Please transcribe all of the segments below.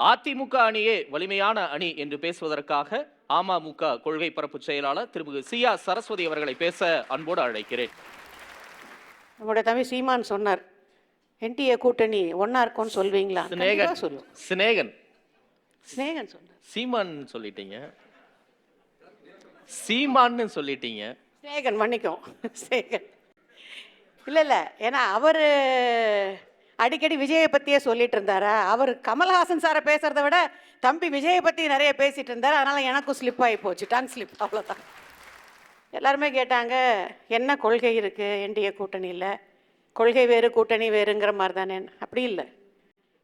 அதிமுக அணியே வலிமையான அணி என்று பேசுவதற்காக அமமுக கொள்கை பரப்பு செயலாளர் திருமிகு சி ஆர் சரஸ்வதி அவர்களை பேச அன்போடு அழைக்கிறேன். நம்முடைய தம்பி சீமான் சொன்னார் என்டிஏ கூட்டணி ஒண்ணா இருக்கும்னு சொல்வீங்களா? சிநேகன் சொல்லுவோம். சிநேகன். சிநேகன் சொன்னார். சீமான் சொல்லிட்டீங்க. சீமான்னு சொல்லிட்டீங்க. சிநேகன் மன்னிக்கும். சிநேகன். இல்லை இல்லை. ஏன்னா அவர் அடிக்கடி விஜயை பற்றியே சொல்லிட்டு இருந்தாரா. அவர் கமல்ஹாசன் சாரை பேசுறத விட தம்பி விஜயை பற்றி நிறைய பேசிட்டு இருந்தார். அதனால் எனக்கும் ஸ்லிப் ஆகி போச்சு. டங் ஸ்லிப் அவ்வளோதான் எல்லாருமே கேட்டாங்க என்ன கொள்கை இருக்குது என்டிஏ கூட்டணியில்? கொள்கை வேறு கூட்டணி வேறுங்கிற மாதிரி தானே அப்படி இல்லை.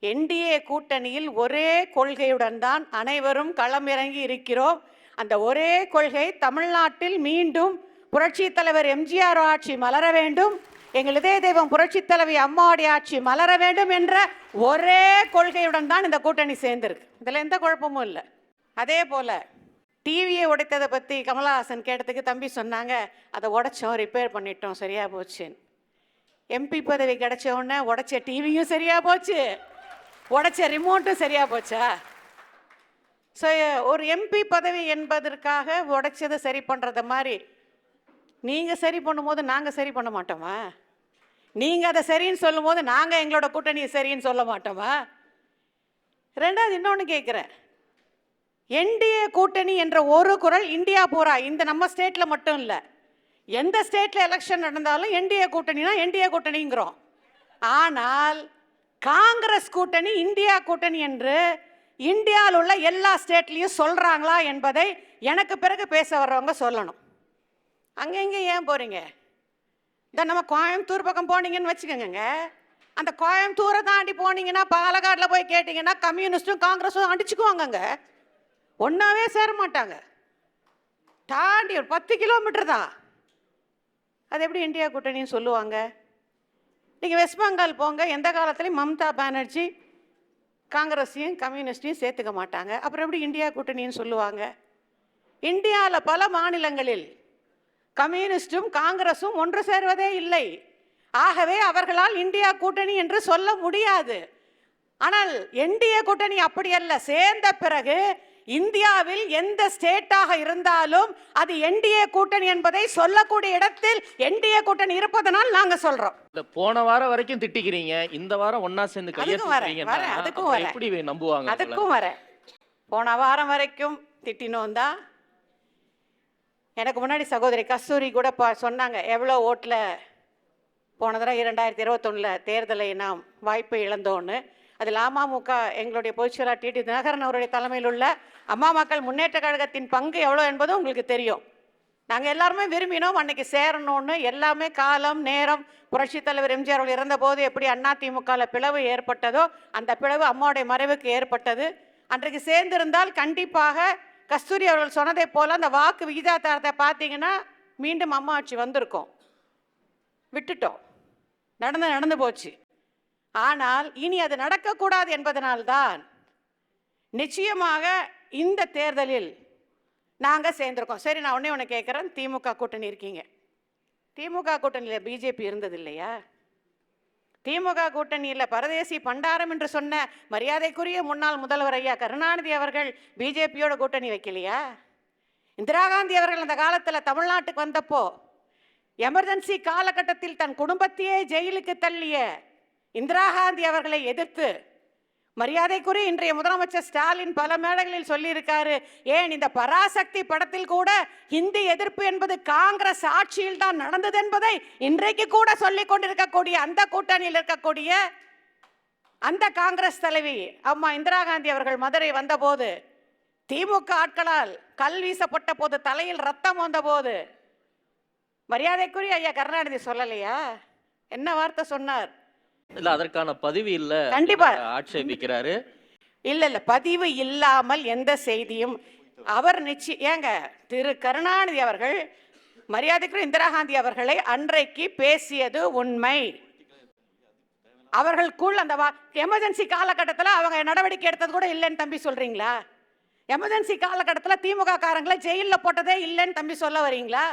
என்டிஏ கூட்டணியில் ஒரே கொள்கையுடன் தான் அனைவரும் களமிறங்கி இருக்கிறோம். அந்த ஒரே கொள்கை தமிழ்நாட்டில் மீண்டும் புரட்சித் தலைவர் எம்ஜிஆர் ஆட்சி மலர வேண்டும். எங்கள் இதய தெய்வம் புரட்சி தலைவி அம்மாவுடைய ஆட்சி மலர வேண்டும் என்ற ஒரே கொள்கையுடன் தான் இந்த கூட்டணி சேர்ந்திருக்கு. இதில் எந்த குழப்பமும் இல்லை. அதே போல் டிவியை உடைத்ததை பற்றி கமலஹாசன் கேட்டதுக்கு தம்பி சொன்னாங்க அதை உடைச்சோம் ரிப்பேர் பண்ணிட்டோம் சரியாக போச்சுன்னு எம்பி பதவி கிடைச்ச உடனே உடைச்ச டிவியும் சரியாக போச்சு. உடைச்ச ரிமோட்டும் சரியாக போச்சா? ஸோ ஒரு எம்பி பதவி என்பதற்காக உடைச்சதை சரி பண்ணுறத மாதிரி நீங்கள் சரி பண்ணும்போது நாங்கள் சரி பண்ண மாட்டோமா? நீங்கள் அதை சரின்னு சொல்லும்போது நாங்கள் எங்களோட கூட்டணியை சரின்னு சொல்ல மாட்டோமா? ரெண்டாவது இன்னொன்று கேட்குறேன் என்டிஏ கூட்டணி என்ற ஒரு குரல் இந்தியா பூரா இந்த நம்ம ஸ்டேட்டில் மட்டும் இல்லை. எந்த ஸ்டேட்டில் எலெக்ஷன் நடந்தாலும் என்டிஏ கூட்டணினா என்டிஏ கூட்டணிங்கிறோம். ஆனால் காங்கிரஸ் கூட்டணி இந்தியா கூட்டணி என்று இந்தியாவில் உள்ள எல்லா ஸ்டேட்லேயும் சொல்கிறாங்களா என்பதை எனக்கு பிறகு பேச வர்றவங்க சொல்லணும். அங்கே இங்கே ஏன் போகிறீங்க இந்த நம்ம கோயம்புத்தூர் பக்கம் போனீங்கன்னு வச்சுக்கோங்க அந்த கோயம்புத்தூரை தாண்டி போனீங்கன்னா பாலக்காட்டில் போய் கேட்டிங்கன்னா கம்யூனிஸ்ட்டும் காங்கிரஸும் அடிச்சுக்குவாங்கங்க. ஒன்றாவே சேர மாட்டாங்க. தாண்டி ஒரு பத்து கிலோமீட்டர் தான். அது எப்படி இந்தியா கூட்டணின்னு சொல்லுவாங்க? நீங்கள் வெஸ்ட் பெங்கால் போங்க எந்த காலத்துலையும் மம்தா பானர்ஜி காங்கிரஸையும் கம்யூனிஸ்டையும் சேர்த்துக்க மாட்டாங்க. அப்புறம் எப்படி இந்தியா கூட்டணின்னு சொல்லுவாங்க? இந்தியாவில் பல மாநிலங்களில் கம்யூனிஸ்டும் காங்கிரஸும் ஒன்று சேர்வதே இல்லை. ஆகவே அவர்களால் இந்தியா கூட்டணி என்று சொல்ல முடியாது. ஆனால் என்டிஏ கூட்டணி அப்படி அல்ல சேர்ந்த பிறகு இந்தியாவில் எந்த ஸ்டேட்டாக இருந்தாலும் அது என்டிஏ கூட்டணி என்பதை சொல்லக்கூடிய இடத்தில் என்டிஏ கூட்டணி இருப்பதனால் நாங்க சொல்றோம். இந்த போன வாரம் வரைக்கும் திட்டிக்கிறீங்க. இந்த வாரம் ஒன்னா சேர்ந்து அதுக்கும் வரேன், அதுக்கும் வரேன். எப்படி நம்புவாங்க? அதுக்கும் வரேன். போன வாரம் வரைக்கும் திட்டினோம் தான். எனக்கு முன்னாடி சகோதரி கஸ்தூரி கூட பா சொன்னாங்க எவ்வளோ ஓட்டில் போன தடவை இரண்டாயிரத்தி இருபத்தொன்னில் தேர்தலை நாம் வாய்ப்பு இழந்தோன்னு அதில் அமமுக எங்களுடைய பொதுச்செயலாளர் டிடி தினகரன் அவருடைய தலைமையில் உள்ள அம்மா மக்கள் முன்னேற்ற கழகத்தின் பங்கு எவ்வளோ என்பதும் உங்களுக்கு தெரியும். நாங்கள் எல்லாருமே விரும்பினோம் அன்னைக்கு சேரணும்னு. எல்லாமே காலம் நேரம் புரட்சித் தலைவர் எம்ஜிஆர் அவர்கள் இறந்தபோது எப்படி அதிமுகவில் பிளவு ஏற்பட்டதோ அந்த பிளவு அம்மாவுடைய மறைவுக்கு ஏற்பட்டது. அன்றைக்கு சேர்ந்திருந்தால் கண்டிப்பாக கஸ்தூரி அவர்கள் சொன்னதை போல் அந்த வாக்கு விகிதாதாரத்தை பார்த்தீங்கன்னா மீண்டும் அம்மா ஆட்சி வந்திருக்கும். விட்டுட்டோம். நடந்து நடந்து போச்சு. ஆனால் இனி அது நடக்கக்கூடாது என்பதனால்தான் நிச்சயமாக இந்த தேர்தலில் நாங்கள் சேர்ந்துருக்கோம். சரி நான் ஒன்றே ஒன்று கேட்குறேன் திமுக கூட்டணி இருக்கீங்க. திமுக கூட்டணியில் பிஜேபி இருந்தது இல்லையா? திமுக கூட்டணியில் பரதேசி பண்டாரம் என்று சொன்ன மரியாதைக்குரிய முன்னாள் முதல்வர் ஐயா கருணாநிதி அவர்கள் பிஜேபியோட கூட்டணி வைக்கலையா? இந்திரா காந்தி அவர்கள் அந்த காலத்தில் தமிழ்நாட்டுக்கு வந்தப்போ எமர்ஜென்சி காலகட்டத்தில் தன் குடும்பத்தையே ஜெயிலுக்கு தள்ளிய இந்திரா காந்தி அவர்களை எதிர்த்து மரியாதைக்குரிய இன்றைய முதலமைச்சர் ஸ்டாலின் பல மேடைகளில் சொல்லியிருக்காரு. ஏன் இந்த பராசக்தி படத்தில் கூட ஹிந்தி எதிர்ப்பு என்பது காங்கிரஸ் ஆட்சியில் தான் நடந்தது என்பதை இன்றைக்கு கூட சொல்லிக் கொண்டிருக்கக்கூடிய அந்த கூட்டணியில் இருக்கக்கூடிய அந்த காங்கிரஸ் தலைவி அம்மா இந்திரா காந்தி அவர்கள் மதுரை வந்தபோது திமுக ஆட்களால் கல் வீசப்பட்ட போது தலையில் ரத்தம் வந்தபோது மரியாதைக்குரிய ஐயா கருணாநிதி சொல்லலையா? என்ன வார்த்தை சொன்னார்? இல்ல அதற்கான பதிவு இல்ல கண்டிப்பா. ஆட்சேபிக்கிறாரு. இல்ல இல்ல பதிவு இல்லாமல் எந்த செய்தியும் அவர் நிச்சயம் ஏங்க திரு கருணாநிதி அவர்கள் மரியாதைக்குரிய இந்திரா காந்தி அவர்களை அன்றைக்கு பேசியது உண்மை. அவர்களுக்குள் அந்த எமர்ஜென்சி காலகட்டத்தில் அவங்க நடவடிக்கை எடுத்தது கூட இல்லைன்னு தம்பி சொல்றீங்களா? எமர்ஜென்சி காலகட்டத்தில் திமுக காரங்களை ஜெயிலில் போட்டதே இல்லைன்னு தம்பி சொல்ல வரீங்களா?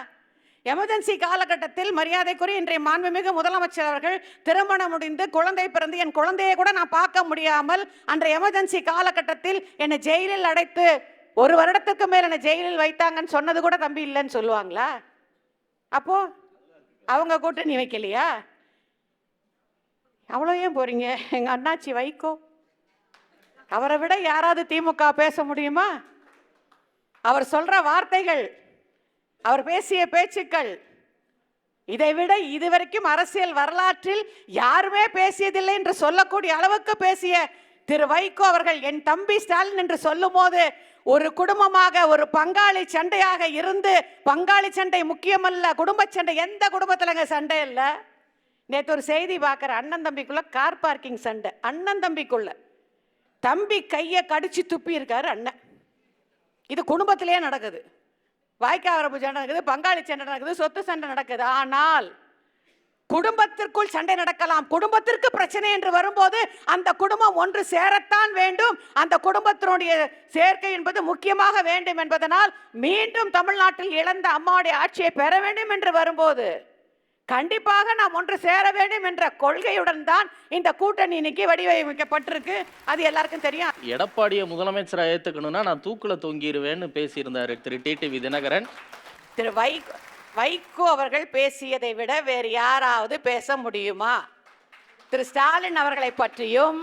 எமர்ஜென்சி காலகட்டத்தில் மரியாதைக்குரிய இன்றைய மாண்புமிகு முதலமைச்சர் அவர்கள் திருமணம் முடிந்து குழந்தை பிறந்து என் குழந்தையை கூட நான் பார்க்க முடியாமல் அன்றைய எமர்ஜென்சி காலகட்டத்தில் என்னை ஜெயிலில் அடைத்து ஒரு வருடத்துக்கு மேல் என்னை ஜெயிலில் வைத்தாங்கன்னு சொன்னது கூட தம்பி இல்லைன்னு சொல்லுவாங்களா? அப்போ அவங்க கூட்டணி வைக்கலையா? அவ்வளோ ஏன் போறீங்க? எங்க அண்ணாச்சி வைகோ. அவரை விட யாராவது திமுக பேச முடியுமா? அவர் சொல்ற வார்த்தைகள் அவர் பேசிய பேச்சுக்கள். இதைவிட இதுவரைக்கும் அரசியல் வரலாற்றில் யாருமே பேசியதில்லை என்று சொல்லக்கூடிய அளவுக்கு பேசிய திரு வைகோ அவர்கள் என் தம்பி ஸ்டாலின் என்று சொல்லும்போது ஒரு குடும்பமாக ஒரு பங்காளி சண்டையாக இருந்து பங்காளி சண்டை முக்கியமல்ல குடும்ப சண்டை எந்த குடும்பத்துலங்க சண்டை இல்லை? நேற்று ஒரு செய்தி பார்க்குற அண்ணன் தம்பிக்குள்ள கார் பார்க்கிங் சண்டை அண்ணன் தம்பிக்குள்ள. தம்பி கையை கடிச்சு துப்பி இருக்காரு அண்ணன். இது குடும்பத்திலேயே நடக்குது. வாய்க்காவரப்பு சண்டை நடக்குது பங்காளி சண்டை நடக்குது சொத்து சண்டை நடக்குது. ஆனால் குடும்பத்திற்குள் சண்டை நடக்கலாம். குடும்பத்திற்கு பிரச்சனை என்று வரும்போது அந்த குடும்பம் ஒன்று சேரத்தான் வேண்டும். அந்த குடும்பத்தினுடைய சேர்க்கை என்பது முக்கியமாக வேண்டும் என்பதனால் மீண்டும் தமிழ்நாட்டில் இழந்த அம்மாவுடைய ஆட்சியை பெற வேண்டும் என்று வரும்போது கண்டிப்பாக நாம் ஒன்று சேர வேண்டும் என்ற கொள்கையுடன் தான் இந்த கூட்டணி இன்னைக்கு வடிவமைக்கப்பட்டிருக்கு. அது எல்லாருக்கும் தெரியும். எடப்பாடியை முதலமைச்சரா ஏத்துக்கணும்னா நான் தூக்குல தொங்கிடுவேன்னு பேசியிருந்தாரு திரு டிடிவி தினகரன். திரு வை வைகோ அவர்கள் பேசியதை விட வேறு யாராவது பேச முடியுமா? திரு ஸ்டாலின் அவர்களை பற்றியும்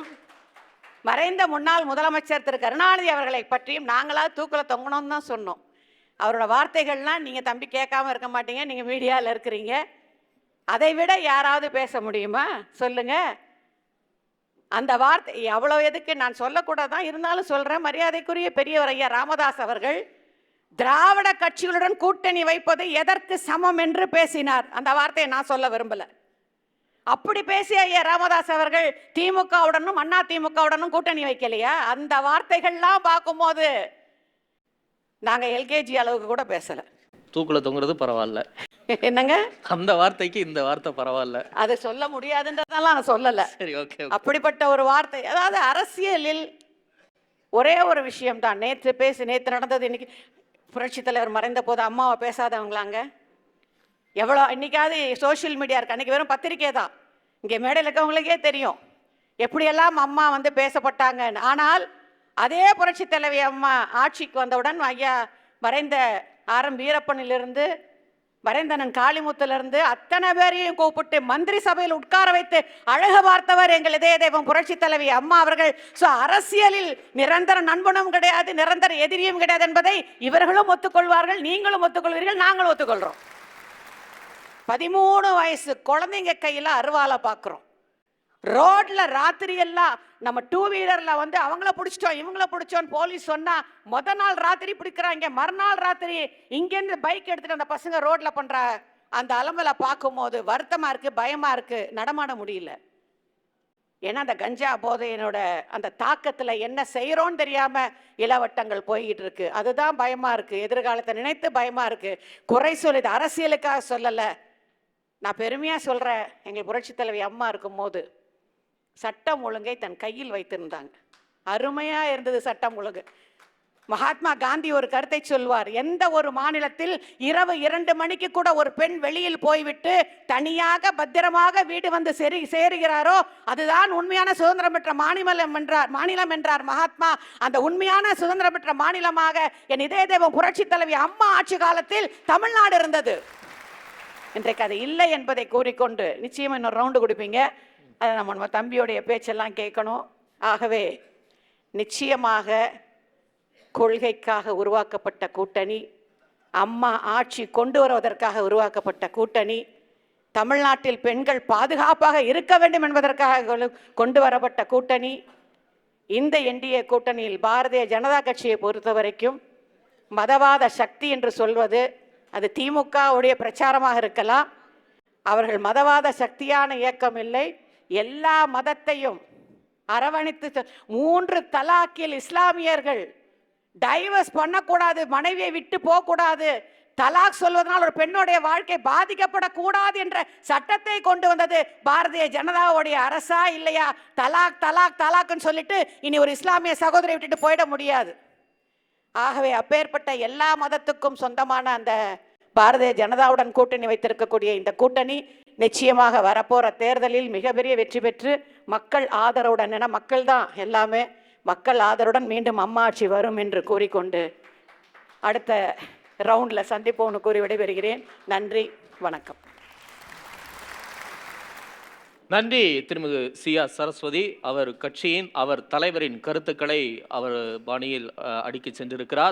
மறைந்த முன்னாள் முதலமைச்சர் திரு கருணாநிதி அவர்களை பற்றியும் நாங்களாவது தூக்கில் தொங்கணும்னு தான் சொன்னோம். அவரோட வார்த்தைகள்லாம் நீங்கள் தம்பி கேட்காம இருக்க மாட்டீங்க நீங்கள் மீடியாவில் இருக்கிறீங்க. அதை விட யாராவது பேச முடியுமா? சொல்லுங்க. அந்த வார்த்தை எவ்வளோ எதுக்கு நான் சொல்லக்கூடாதான் இருந்தாலும் சொல்கிறேன் மரியாதைக்குரிய பெரியவர் ஐயா ராமதாஸ் அவர்கள் திராவிட கட்சிகளுடன் கூட்டணி வைப்பது எதற்கு சமம் என்று பேசினார். அந்த வார்த்தையை நான் சொல்ல விரும்பலை. அப்படி பேசிய ஐயா ராமதாஸ் அவர்கள் திமுகவுடனும் அண்ணா திமுகவுடனும் கூட்டணி வைக்கலையா? அந்த வார்த்தைகள்லாம் பார்க்கும்போது நாங்கள் எல்கேஜி அளவுக்கு கூட பேசலை. தூக்கில் தொங்குறது பரவாயில்ல. என்னங்க? அந்த வார்த்தைக்கு இந்த வார்த்தை பரவாயில்ல. அதை சொல்ல முடியாதுன்றதெல்லாம் நான் சொல்லல. சரி ஓகே அப்படிப்பட்ட ஒரு வார்த்தை அதாவது அரசியலில் ஒரே ஒரு விஷயம் தான் நேற்று பேசி நேற்று நடந்தது இன்னைக்கு புரட்சி தலைவர் மறைந்த போது அம்மாவை பேசாதவங்களாங்க. எவ்வளோ இன்னைக்காவது சோஷியல் மீடியா இருக்கு. அன்னைக்கு வெறும் பத்திரிக்கை தான். இங்கே மேடையில் இருக்கவங்களுக்கே தெரியும். எப்படியெல்லாம் அம்மா வந்து பேசப்பட்டாங்கன்னு. ஆனால் அதே புரட்சி தலைவி அம்மா ஆட்சிக்கு வந்தவுடன் ஐயா மறைந்த ஆர் எம் வீரப்பனிலிருந்து வரேந்தனன் காளிமுத்திலிருந்து அத்தனை பேரையும் கூப்பிட்டு மந்திரி சபையில் உட்கார வைத்து அழகு பார்த்தவர் எங்கள் இதய தெய்வம் புரட்சி தலைவி அம்மா அவர்கள். ஸோ அரசியலில் நிரந்தர நண்பனும் கிடையாது நிரந்தர எதிரியும் கிடையாது என்பதை இவர்களும் ஒத்துக்கொள்வார்கள் நீங்களும் ஒத்துக்கொள்வீர்கள் நாங்களும் ஒத்துக்கொள்கிறோம் பதிமூணு வயசு குழந்தைங்க கையில் அருவாலை பார்க்குறோம் ரோட்ல ராத்திரி எல்லாம் நம்ம டூ வீலர்ல வந்து அவங்கள பிடிச்சிட்டோம் இவங்கள பிடிச்சோன்னு போலீஸ் சொன்னா மொத நாள் ராத்திரி பிடிக்கிறாங்க. மறுநாள் ராத்திரி இங்கேருந்து பைக் எடுத்துட்டு அந்த பசங்க ரோட்ல பண்ற அந்த அலம்பலை பார்க்கும்போது வருத்தமா இருக்கு பயமா இருக்கு நடமாட முடியல. ஏன்னா அந்த கஞ்சா போதையினோட அந்த தாக்கத்துல என்ன செய்யறோன்னு தெரியாம இளவட்டங்கள் போய்கிட்டு இருக்கு. அதுதான் பயமா இருக்கு. எதிர்காலத்தை நினைத்து பயமா இருக்கு. குறை சொல்லுது. அரசியலுக்காக சொல்லலை. நான் பெருமையாக சொல்கிறேன் எங்கள் புரட்சி தலைவி அம்மா இருக்கும்போது சட்டம் ஒழுங்கை தன் கையில் வைத்திருந்தாங்க. அருமையா இருந்தது சட்டம் ஒழுங்கு. மகாத்மா காந்தி ஒரு கருத்தை சொல்வார் எந்த ஒரு மாநிலத்தில் இரவு இரண்டு மணிக்கு கூட ஒரு பெண் வெளியில் போய்விட்டு தனியாக பத்திரமாக வீடு வந்து செரி சேருகிறாரோ அதுதான் உண்மையான சுதந்திரம் பெற்ற மாநிலம் என்றார் மாநிலம் என்றார் மகாத்மா. அந்த உண்மையான சுதந்திரம் பெற்ற மாநிலமாக என் இதய தெய்வம் புரட்சி தலைவி அம்மா ஆட்சி காலத்தில் தமிழ்நாடு இருந்தது. இன்றைக்கு அது இல்லை என்பதை கூறிக்கொண்டு நிச்சயம் இன்னொரு ரவுண்டு கொடுப்பீங்க. அதை நம்ம நம்ம தம்பியோடைய பேச்செல்லாம் கேட்கணும். ஆகவே நிச்சயமாக கொள்கைக்காக உருவாக்கப்பட்ட கூட்டணி அம்மா ஆட்சி கொண்டு வருவதற்காக உருவாக்கப்பட்ட கூட்டணி தமிழ்நாட்டில் பெண்கள் பாதுகாப்பாக இருக்க வேண்டும் என்பதற்காக கொண்டு- கொண்டு வரப்பட்ட கூட்டணி இந்த என்டிஏ கூட்டணியில் பாரதிய ஜனதா கட்சியை பொறுத்த வரைக்கும் மதவாத சக்தி என்று சொல்வது அது திமுகவுடைய பிரச்சாரமாக இருக்கலாம். அவர்கள் மதவாத சக்தியான இயக்கம் இல்லை. எல்லா மதத்தையும் அரவணைத்து மூன்று தலாக்கில் இஸ்லாமியர்கள் டைவர்ஸ் பண்ணக்கூடாது மனைவியை விட்டு போகக்கூடாது. தலாக் சொல்வதனால் ஒரு பெண்ணுடைய வாழ்க்கை பாதிக்கப்படக்கூடாது என்ற சட்டத்தை கொண்டு வந்தது பாரதிய ஜனதாவுடைய அரசா இல்லையா? தலாக் தலாக் தலாக்னு சொல்லிட்டு இனி ஒரு இஸ்லாமிய சகோதரியை விட்டுட்டு போயிட முடியாது. ஆகவே அப்பேற்பட்ட எல்லா மதத்துக்கும் சொந்தமான அந்த பாரதிய ஜனதாவுடன் கூட்டணி வைத்திருக்கக்கூடிய இந்த கூட்டணி நிச்சயமாக வரப்போகிற தேர்தலில் மிகப்பெரிய வெற்றி பெற்று மக்கள் ஆதரவுடன் என மக்கள் தான் எல்லாமே மக்கள் ஆதரவுடன் மீண்டும் அம்மாட்சி வரும் என்று கூறிக்கொண்டு அடுத்த ரவுண்டில் சந்திப்போம்னு கூறி விடைபெறுகிறேன். நன்றி வணக்கம். நன்றி திருமதி சியா சரஸ்வதி. அவர் கட்சியின் அவர் தலைவரின் கருத்துக்களை அவர் பாணியில் அடுக்கிச் சென்றிருக்கிறார்.